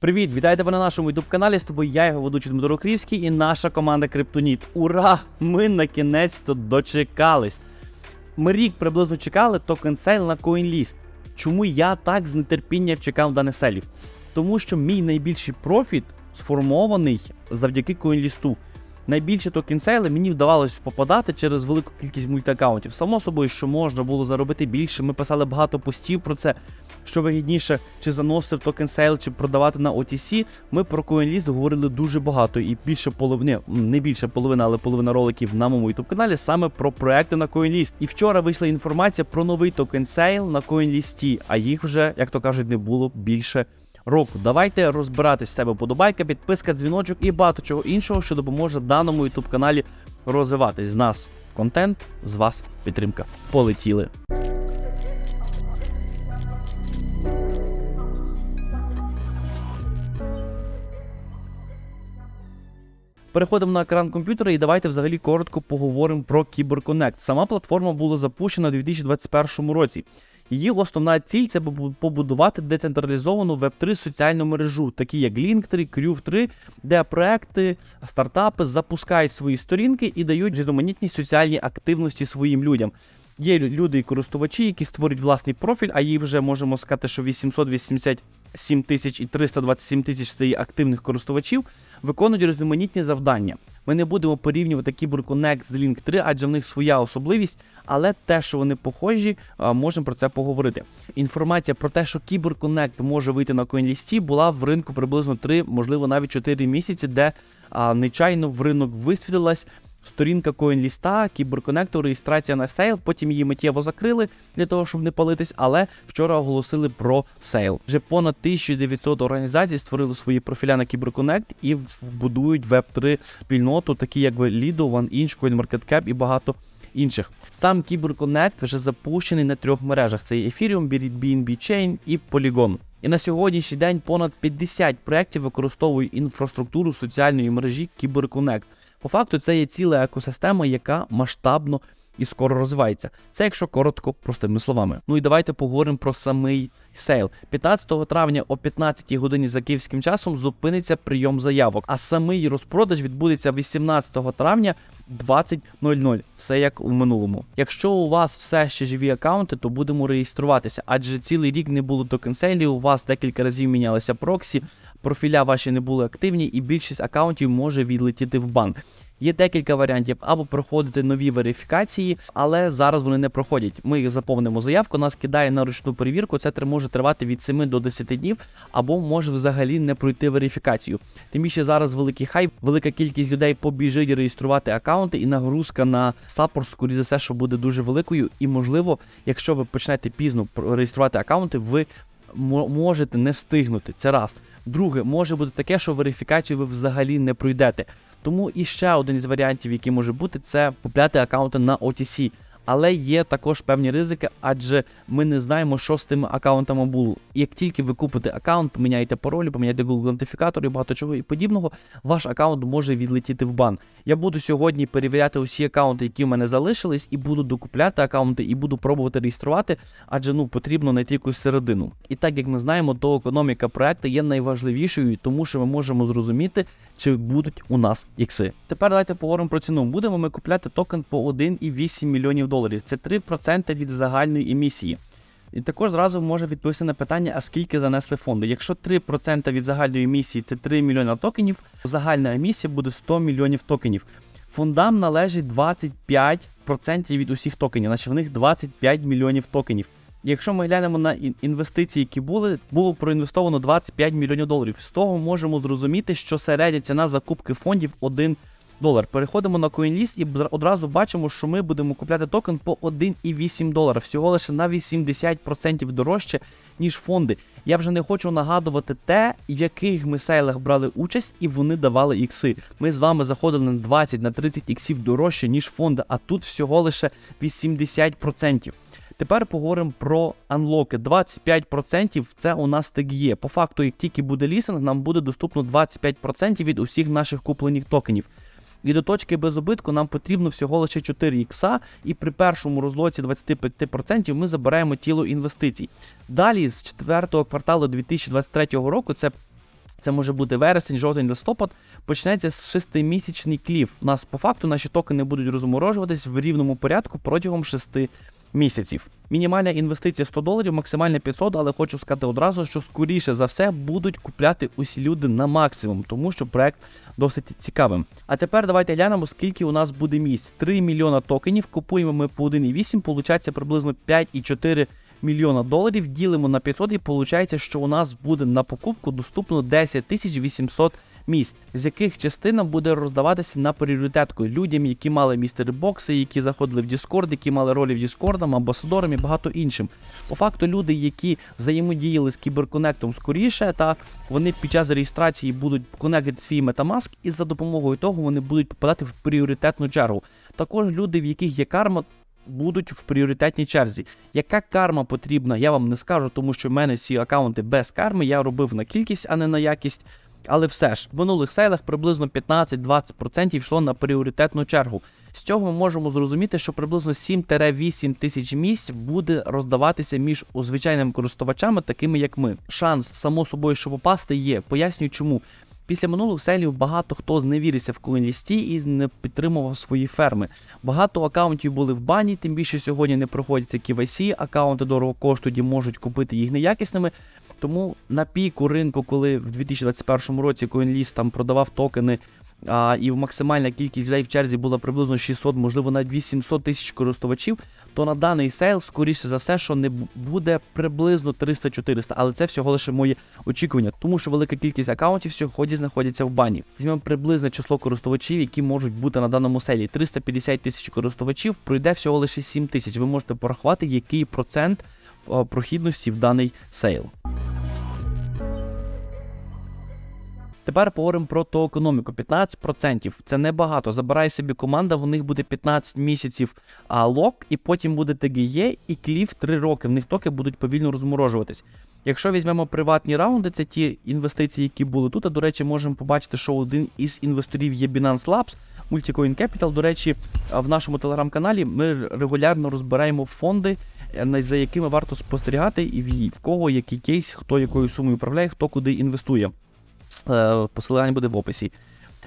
Привіт, вітаю тебе на нашому youtube каналі. З тобою я, його ведучий Дмитро Крівський і наша команда Криптоніт. Ура! Ми накінець-то дочекались. Ми рік приблизно чекали токен сейл на CoinList. Чому я так з нетерпінням чекав даних селів? Тому що мій найбільший профіт сформований завдяки CoinList. Найбільше токен сейли мені вдавалося попадати через велику кількість мультиаккаунтів. Само собою, що можна було заробити більше. Ми писали багато постів про це. Що вигідніше, чи заносити в токен сейл, чи продавати на OTC. Ми про CoinList говорили дуже багато, і більше половини, не більше половина, але половина роликів на моєму youtube каналі саме про проекти на CoinList. І вчора вийшла інформація про новий токен сейл на CoinList, а їх вже, як то кажуть, не було більше року. Давайте розбиратись з тебе подобайка, підписка, дзвіночок і багато чого іншого, що допоможе даному youtube каналі розвиватись. З нас контент, з вас підтримка. Полетіли. Переходимо на екран комп'ютера і давайте взагалі коротко поговоримо про CyberConnect. Сама платформа була запущена у 2021 році. Її основна ціль це побудувати децентралізовану Web3 соціальну мережу, такі як Linktree, Crew3, де проекти, стартапи запускають свої сторінки і дають різноманітні соціальні активності своїм людям. Є люди і користувачі, які створюють власний профіль, а їх вже можемо сказати, що 887 тисяч і 327 тисяч це є активних користувачів, виконують різноманітні завдання. Ми не будемо порівнювати CyberConnect з Link3, адже в них своя особливість, але те, що вони похожі, можемо про це поговорити. Інформація про те, що CyberConnect може вийти на CoinList, була в ринку приблизно 3, можливо, навіть 4 місяці, де а, нечайно в ринок висвітлилась сторінка CoinList, кіберконекту, реєстрація на сейл. Потім її миттєво закрили для того, щоб не палитись. Але вчора оголосили про сейл. Вже понад 1900 організацій створили свої профіля на кіберконект і будують веб 3 спільноту, такі як Lido, OneInch, CoinMarketCap і багато інших. Сам CyberConnect вже запущений на трьох мережах: це Ethereum, BNB Chain і Polygon. І на сьогоднішній день понад 50 проєктів використовують інфраструктуру соціальної мережі CyberConnect. По факту, це є ціла екосистема, яка масштабно і скоро розвивається. Це якщо коротко, простими словами. Ну і давайте поговоримо про самий сейл. 15 травня о 15 годині за київським часом зупиниться прийом заявок, а самий розпродаж відбудеться 18 травня 20.00. Все як у минулому. Якщо у вас все ще живі аккаунти, то будемо реєструватися, адже цілий рік не було токенселів, у вас декілька разів мінялися проксі, профіля ваші не були активні, і більшість аккаунтів може відлетіти в банк. Є декілька варіантів або проходити нові верифікації, але зараз вони не проходять. Ми їх заповнимо заявку, нас кидає на ручну перевірку. Це може тривати від 7 до 10 днів, або може взагалі не пройти верифікацію. Тим більше зараз великий хайп, велика кількість людей побіжить реєструвати аккаунти, і нагрузка на саппорт, скоріше за все, що буде дуже великою. І можливо, якщо ви почнете пізно реєструвати аккаунти, ви можете не встигнути. Це раз. Друге, може бути таке, що верифікацію ви взагалі не пройдете. Тому і ще один із варіантів, який може бути, це купляти аккаунти на OTC. Але є також певні ризики, адже ми не знаємо, що з тими аккаунтами було. Як тільки ви купите аккаунт, поміняєте паролі, поміняєте Google ідентифікатор і багато чого і подібного, ваш аккаунт може відлетіти в бан. Я буду сьогодні перевіряти усі аккаунти, які в мене залишились, і буду докупляти аккаунти, і буду пробувати реєструвати, адже ну потрібно знайти якусь середину. І так як ми знаємо, то економіка проекту є найважливішою, тому що ми можемо зрозуміти, чи будуть у нас ікси. Тепер давайте поговоримо про ціну. Будемо ми купляти токен по 1,8 мільйонів доларів. Це 3% від загальної емісії. І також зразу може відповісти на питання, а скільки занесли фонди. Якщо 3% від загальної емісії це 3 мільйона токенів, то загальна емісія буде 100 мільйонів токенів. Фондам належить 25% від усіх токенів, значить в них 25 мільйонів токенів. Якщо ми глянемо на інвестиції, які були, було проінвестовано 25 мільйонів доларів. З того можемо зрозуміти, що середня ціна закупки фондів 1 долар. Переходимо на CoinList і одразу бачимо, що ми будемо купляти токен по 1,8 долара, всього лише на 80% дорожче, ніж фонди. Я вже не хочу нагадувати те, в яких ми сейлах брали участь, і вони давали ікси. Ми з вами заходили на 20 на 30 іксів дорожче, ніж фонди, а тут всього лише 80%. Тепер поговоримо про анлоки. 25% це у нас так є. По факту, як тільки буде лісинг, нам буде доступно 25% від усіх наших куплених токенів. І до точки без убитку нам потрібно всього лише 4 ікса, і при першому розлоці 25% ми забираємо тіло інвестицій. Далі з 4 кварталу 2023 року, це Це може бути вересень, жовтень, листопад. Почнеться з шестимісячний клів. У нас по факту наші токени будуть розморожуватись в рівному порядку протягом шести місяців. Мінімальна інвестиція 100 доларів, максимальна 500, але хочу сказати одразу, що скоріше за все будуть купляти усі люди на максимум, тому що проект досить цікавим. А тепер давайте глянемо, скільки у нас буде місць. 3 мільйона токенів, купуємо ми по 1,8, получається приблизно 5,4 мільйона доларів, ділимо на 500 і виходить, що у нас буде на покупку доступно 10 тисяч 800 місць, з яких частина буде роздаватися на пріоритетку людям, які мали містери бокси, які заходили в Discord, які мали ролі в Discord, амбасадорам і багато іншим. По факту, люди, які взаємодіяли з кіберконектом скоріше, та вони під час реєстрації будуть конектити свій Metamask, і за допомогою того вони будуть попадати в пріоритетну чергу. Також люди, в яких є карма. Будуть в пріоритетній черзі. Яка карма потрібна, я вам не скажу, тому що в мене всі аккаунти без карми. Я робив на кількість, а не на якість. Але все ж, в минулих сейлах приблизно 15-20% йшло на пріоритетну чергу. З цього ми можемо зрозуміти, що приблизно 7-8 тисяч місць буде роздаватися між звичайними користувачами, такими як ми. Шанс, само собою, що попасти є. Пояснюю чому. Після минулих селів багато хто зневірився в коінлісті і не підтримував свої ферми. Багато акаунтів були в бані, тим більше сьогодні не проходяться KYC, акаунти дорого коштують і можуть купити їх неякісними. Тому на піку ринку, коли в 2021 році CoinList там продавав токени, а, і максимальна кількість людей в черзі була приблизно 600, можливо, навіть 800 тисяч користувачів, то на даний сейл, скоріше за все, що не буде приблизно 300-400, але це всього лише моє очікування, тому що велика кількість акаунтів сьогодні знаходяться в бані. Візьмемо приблизне число користувачів, які можуть бути на даному селі. 350 тисяч користувачів пройде всього лише 7 тисяч. Ви можете порахувати, який процент прохідності в даний сейл. Тепер поговоримо про ту економіку. 15% це небагато. Забирай собі команда, в них буде 15 місяців а, лок, і потім буде ТГЄ і кліф 3 роки. В них токи будуть повільно розморожуватись. Якщо візьмемо приватні раунди, це ті інвестиції, які були тут. А до речі, можемо побачити, що один із інвесторів є Binance Labs, Multicoin Capital. До речі, в нашому телеграм-каналі ми регулярно розбираємо фонди, е, за якими варто спостерігати, і в кого який кейс, хто якою сумою управляє, хто куди інвестує. Е, Посилання буде в описі.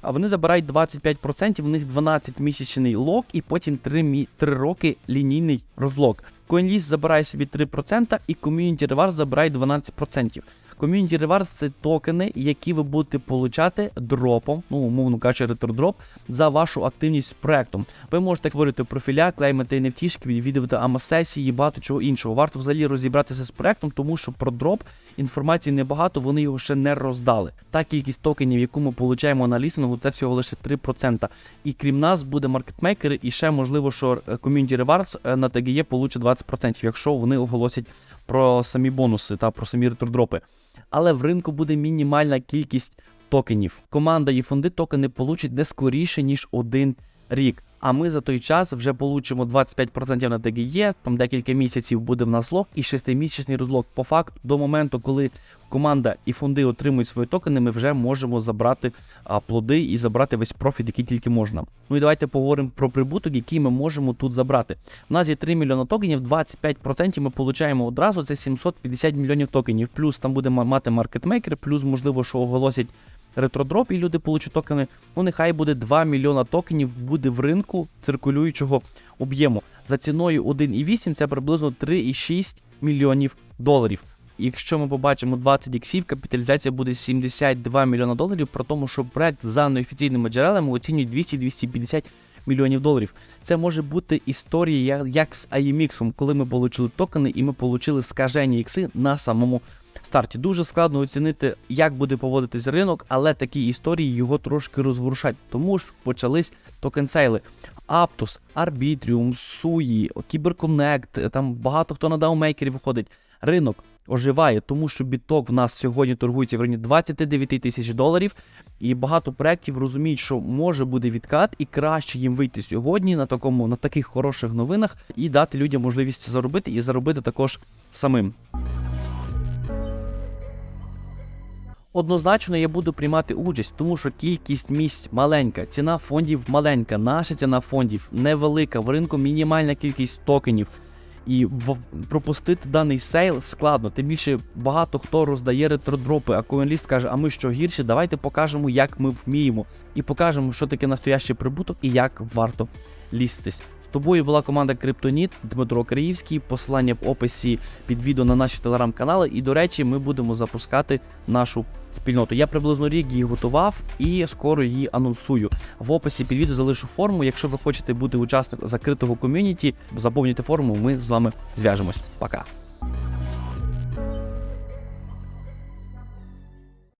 А вони забирають 25%, в них 12-місячний лок і потім 3, мі... 3 роки лінійний розлок. CoinList забирає собі 3% і Community Rewards забирає 12%. Community Rewards це токени, які ви будете получати дропом, ну, умовно кажучи, ретродроп, за вашу активність з проектом. Ви можете створити профіля, клеймити NFT, відвідувати АМА-сесії, багато чого іншого. Варто взагалі розібратися з проектом, тому що про дроп інформації небагато, вони його ще не роздали. Та кількість токенів, яку ми получаємо на лістингу, це всього лише 3%. І крім нас буде маркетмейкери, і ще можливо, що е, Community е, на TGE получить 20%, якщо вони оголосять про самі бонуси та про самі ретродропи. Але в ринку буде мінімальна кількість токенів. Команда і фонди токени получать не скоріше, ніж один рік. А ми за той час вже получимо 25% на ТГЄ, там декілька місяців буде в нас лог і 6-місячний розлог. По факту, до моменту, коли команда і фонди отримують свої токени, ми вже можемо забрати а, плоди і забрати весь профіт, який тільки можна. Ну і давайте поговоримо про прибуток, який ми можемо тут забрати. У нас є 3 мільйони токенів, 25% ми получаємо одразу. Це 750 мільйонів токенів. Плюс там буде мати маркетмейкер, плюс можливо, що оголосять ретродроп, і люди получать токени. Ну, нехай буде 2 мільйона токенів буде в ринку циркулюючого об'єму. За ціною 1,8 це приблизно 3,6 мільйонів доларів. Якщо ми побачимо 20 іксів, капіталізація буде 72 мільйона доларів, при тому, що проект за неофіційними джерелами оцінюють 200-250 мільйонів доларів. Це може бути історія як- з AMX, коли ми отримали токени і ми отримали скажені ікси на самому старті. Дуже складно оцінити, як буде поводитись ринок, але такі історії його трошки розворушать. Тому ж почались токен-сейли. Aptos, Arbitrium, Sui, CyberConnect, там багато хто на даунмейкерів виходить. Ринок оживає, тому що біток в нас сьогодні торгується в районі 29 тисяч доларів. І багато проєктів розуміють, що може буде відкат, і краще їм вийти сьогодні на такому на таких хороших новинах і дати людям можливість заробити і заробити також самим. Однозначно я буду приймати участь, тому що кількість місць маленька, ціна фондів маленька, наша ціна фондів невелика, в ринку мінімальна кількість токенів. І в- пропустити даний сейл складно. Тим більше багато хто роздає ретродропи, а коінліст каже, а ми що гірші, давайте покажемо, як ми вміємо. І покажемо, що таке настоящий прибуток і як варто ліститись. Тобою була команда Криптоніт, Дмитро Криївський. Посилання в описі під відео на наші телеграм-канали. І, до речі, ми будемо запускати нашу спільноту. Я приблизно рік її готував і скоро її анонсую. В описі під відео залишу форму. Якщо ви хочете бути учасником закритого ком'юніті, заповнюйте форму, ми з вами зв'яжемось. Пока.